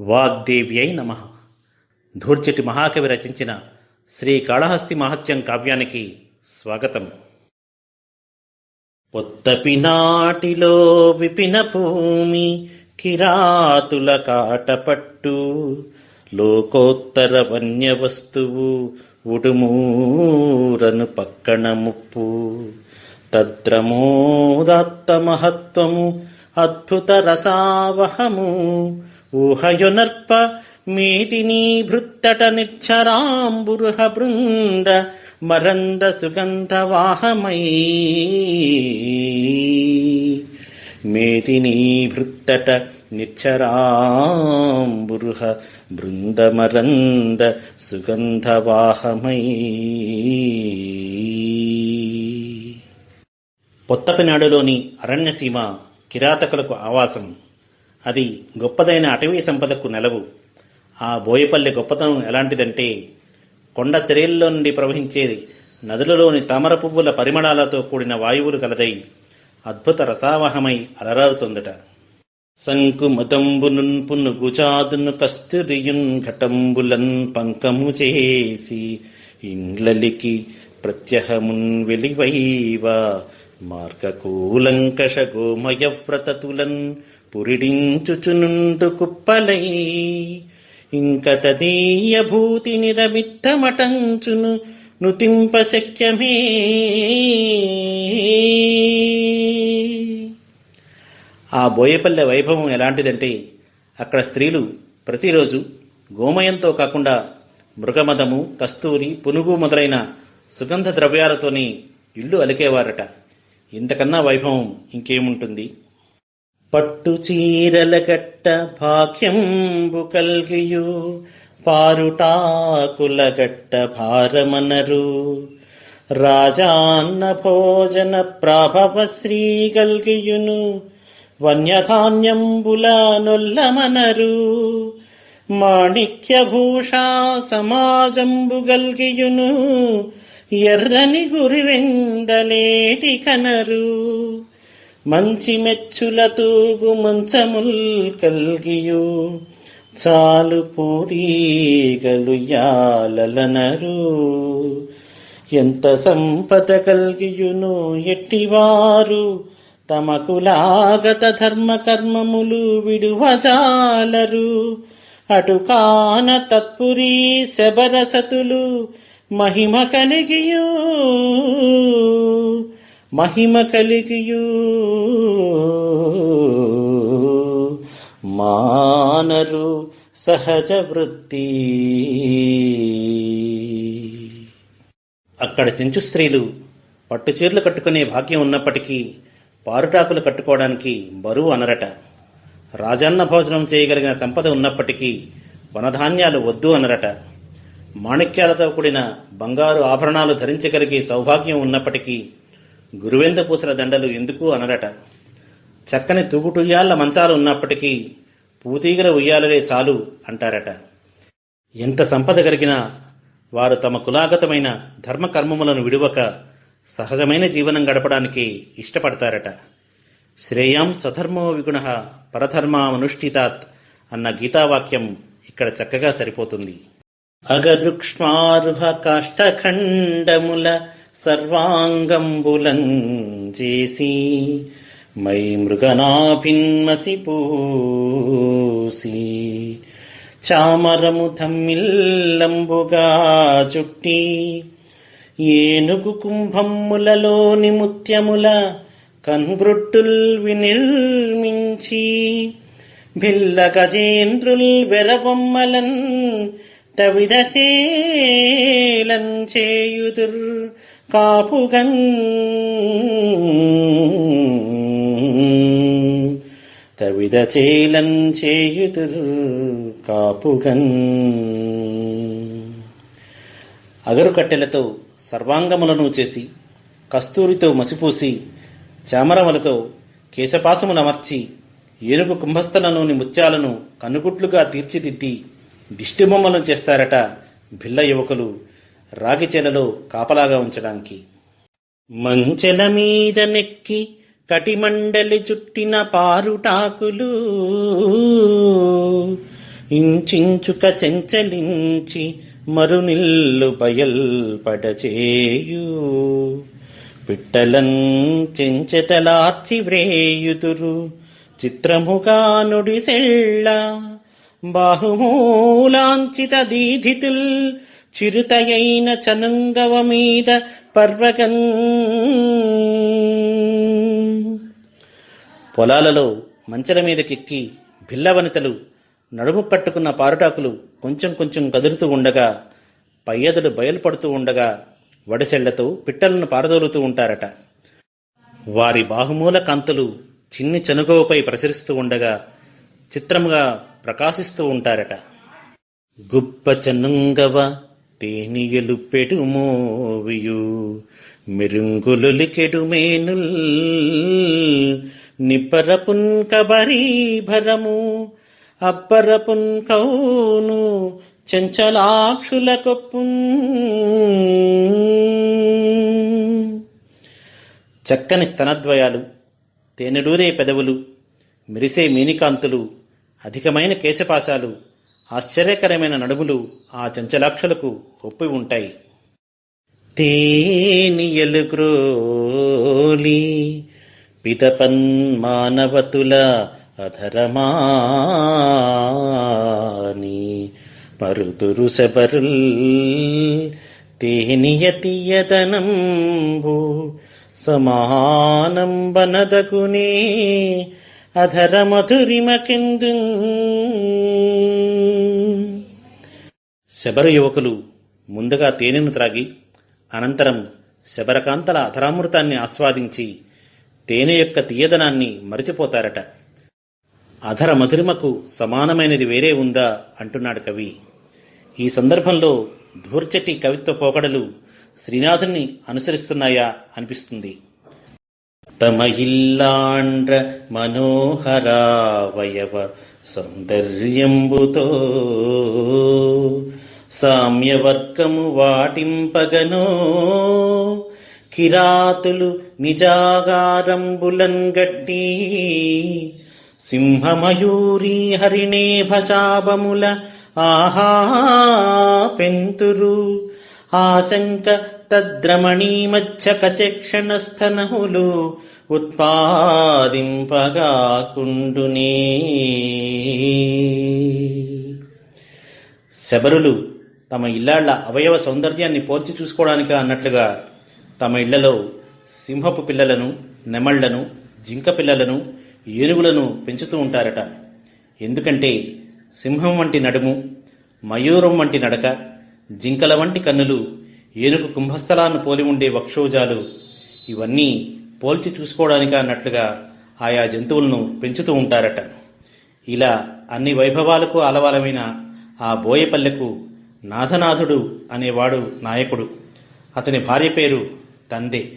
వాగ్దేవ్యై నమ. ధూర్చటి మహాకవి రచించిన శ్రీ కాళహస్తి మహత్యం కావ్యానికి స్వాగతం. పొత్తపినాటిలో విపిన భూమి కిరాతుల కాటపట్టు లోకోత్తర వన్య వస్తువు ఉడుమూరను పక్కన ముప్పు. తద్రమోదాత్త మహత్వము అద్భుత రసావహము ఊహయునర్ప మేతినీ భృత్తట నిచ్చరాంబురుహ బృంద మరంద సుగంధ వాహమై మేతినీ భృత్తట నిచ్చరాంబురుహ బృందమరంద సుగంధవాహమై. పొత్తపినాడులోని అరణ్యసీమ కిరాతకులకు ఆవాసం. అది గొప్పదైన అటవీ సంపదకు నెలవు. ఆ బోయపల్లె గొప్పతనం ఎలాంటిదంటే కొండ చర్యల్లో నుండి ప్రవహించేది నదులలోని తామర పువ్వుల పరిమళాలతో కూడిన వాయువులు కలదై అద్భుత రసావహమై అలరారుతుందట. సంకుమతంబునున్ గుజాదును కస్తురియున్ ఘటంబులన్ పంకము చేసి ఇండ్లలికి ప్రత్యహమున్ వెలివైవా. మార్గకూలంకష గోమయ వ్రతతులన్ పురిడించుచునుండు కుప్పలై ఇంక తదీయ భూతిని నిదమిత్తమటంచును నుతింపశక్యమే ఆ బోయపల్లె వైభవం ఎలాంటిదంటే అక్కడ స్త్రీలు ప్రతిరోజు గోమయంతో కాకుండా మృగమదము కస్తూరి పునుగు మొదలైన సుగంధ ద్రవ్యాలతోని ఇల్లు అలికేవారట. ఇంతకన్నా వైభవం ఇంకేముంటుంది? పట్టు చీరల గట్ట భాగ్యంబు కల్గియు పారుటాకుల గట్ట భారమనరు. రాజాన్న భోజన ప్రాభవ శ్రీ కల్గియును వన్యధాన్యంబుల నొల్లమనరు. మాణిక్యభూషా సమాజంబు గల్గియును ఎర్రని గురివెందలేటి కనరు. మంచి మెచ్చుల తూగు మంచముల్ కల్గియు. చాలు పోదీగలు యాలలనరు. ఎంత సంపద కల్గియును ఎట్టివారు? తమకులాగత ధర్మ కర్మములు విడువజాలరు. అటు కాన తత్పురీ శబరసతులు మహిమ కలిగియు. మహిమ కలిగియు. మానరు సహజ వృత్తి. అక్కడ చెంచు స్త్రీలు పట్టుచీరలు కట్టుకునే భాగ్యం ఉన్నప్పటికీ పారుటాకులు కట్టుకోవడానికి బరువు అనరట. రాజన్న భోజనం చేయగలిగిన సంపద ఉన్నప్పటికీ వనధాన్యాలు వద్దు అనరట. మాణిక్యాలతో కూడిన బంగారు ఆభరణాలు ధరించగలిగే సౌభాగ్యం ఉన్నప్పటికీ గురువెంద పూసల దండలు ఎందుకు అనరట? చక్కని తూగుటుయ్యాళ్ళ మంచాలు ఉన్నప్పటికీ పూతీగల ఉయ్యాలలే చాలు అంటారట. ఎంత సంపద కలిగినా వారు తమ కులాగతమైన ధర్మకర్మములను విడువక సహజమైన జీవనం గడపడానికి ఇష్టపడతారట. శ్రేయాం స్వధర్మో విగుణ పరధర్మానుష్ఠితాత్ అన్న గీతావాక్యం ఇక్కడ చక్కగా సరిపోతుంది. అగదృక్ష్మార్హ కాష్టఖండముల సర్వాంగంబులంజేసి మై మృగనాభిన్మసి పూసి. చామరము తమ్మిల్లంబుగా చుట్టి ఏనుగు కుంభమ్ములలోని ముత్యముల కన్గ్రొట్టుల్ వినిర్మించి భిల్ల గజేంద్రుల్ వెరబొమ్మలన్ తవిద చేలంచేయుదుర్ కాపుగన్ తవిద చేలన్ చేయుదుర్ కాపుగన్ అగరు కట్టెలతో సర్వాంగములను చేసి కస్తూరితో మసిపూసి చామరములతో కేశపాసమునమర్చి ఏనుగు కుంభస్థలలోని ముత్యాలను కనుగుట్లుగా తీర్చిదిద్ది దిష్టిబొమ్మలను చేస్తారట భిల్ల యువకులు రాగి చేలలో కాపలాగా ఉంచడానికి. మంచెల మీద నెక్కి కటిమండలి చుట్టిన పారుటాకులు. ఇంచించుక చెంచలించి మరునిల్లు బయల్పడచేయు పిట్టలన్ చెంచెతలార్చి వ్రేయుదురు. చిత్రముగా నుడిసెళ్ళ బాహుమూలాంచిత దీధితుల్ చిరుతయైన చనుంగవ మీద పర్వగన్. పొలాలలో మంచల మీదకెక్కి భిల్లవనితలు నడుము కట్టుకున్న పారుటాకులు కొంచెం కొంచెం కదులుతూ ఉండగా పయ్యదులు బయలుపడుతూ ఉండగా వడిసెళ్ళతో పిట్టలను పారదోలుతూ ఉంటారట. వారి బాహుమూల కాంతులు చిన్ని చనుగవపై ప్రసరిస్తూ ఉండగా చిత్రముగా ప్రకాశిస్తూ ఉంటారట. గుప్ప చనుంగవ తేనియలు పెడుమోవియు మెరుంగులులికెడు మేనుల్ నిప్పరపున్ కబరీభరము అప్పరపున్ కౌను చెంచలాక్షుల కొప్పున్ చక్కని స్తనద్వయాలు తేనెడూరే పెదవులు మెరిసే మేనికాంతులు అధికమైన కేశపాశాలు ఆశ్చర్యకరమైన నడుములు ఆ చంచలాక్షలకు ఒప్పి ఉంటాయి. తేనియలు క్రోలి పితపన్ మానవతుల అధరమాని మరుదురు శబరుల్ తేనియ తీయదనంబు సమానం అధర మధురిమకెందు శబర యువకులు ముందుగా తేనెను త్రాగి అనంతరం శబరకాంతల అధరామృతాన్ని ఆస్వాదించి తేనె యొక్క తీయదనాన్ని మరిచిపోతారట. అధర మధురిమకు సమానమైనది వేరే ఉందా అంటున్నాడు కవి. ఈ సందర్భంలో ధూర్చటి కవిత్వ పోకడలు శ్రీనాథుని అనుసరిస్తున్నాయా అనిపిస్తుంది. తమయిల్లాండ్ర మనోహరావయవ సౌందర్యంబుతో సామ్యవర్గము వాటింపగనో కిరాతులు నిజాగారంబులంగట్టి సింహమయూరీ హరిణే భశాబముల ఆహా పెంతురు ఆశంక తద్రమణీ మచ్చక ఉత్పాదింపగా కుండునే శబరులు తమ ఇళ్ళాళ్ళ అవయవ సౌందర్యాన్ని పోల్చి చూసుకోవడానికి అన్నట్లుగా తమ ఇళ్ళలో సింహపు పిల్లలను నెమళ్ళను జింక పిల్లలను ఏనుగులను పెంచుతూ ఉంటారట. ఎందుకంటే సింహం వంటి నడుము మయూరం వంటి నడక జింకల వంటి కన్నులు ఏనుగు కుంభస్థలాన్ని పోలి ఉండే వక్షోజాలు ఇవన్నీ పోల్చి చూసుకోవడానికి అన్నట్లుగా ఆయా జంతువులను పెంచుతూ ఉంటారట. ఇలా అన్ని వైభవాలకు అలవాలమైన ఆ బోయపల్లెకు నాథనాథుడు అనేవాడు నాయకుడు. అతని భార్య పేరు తందే.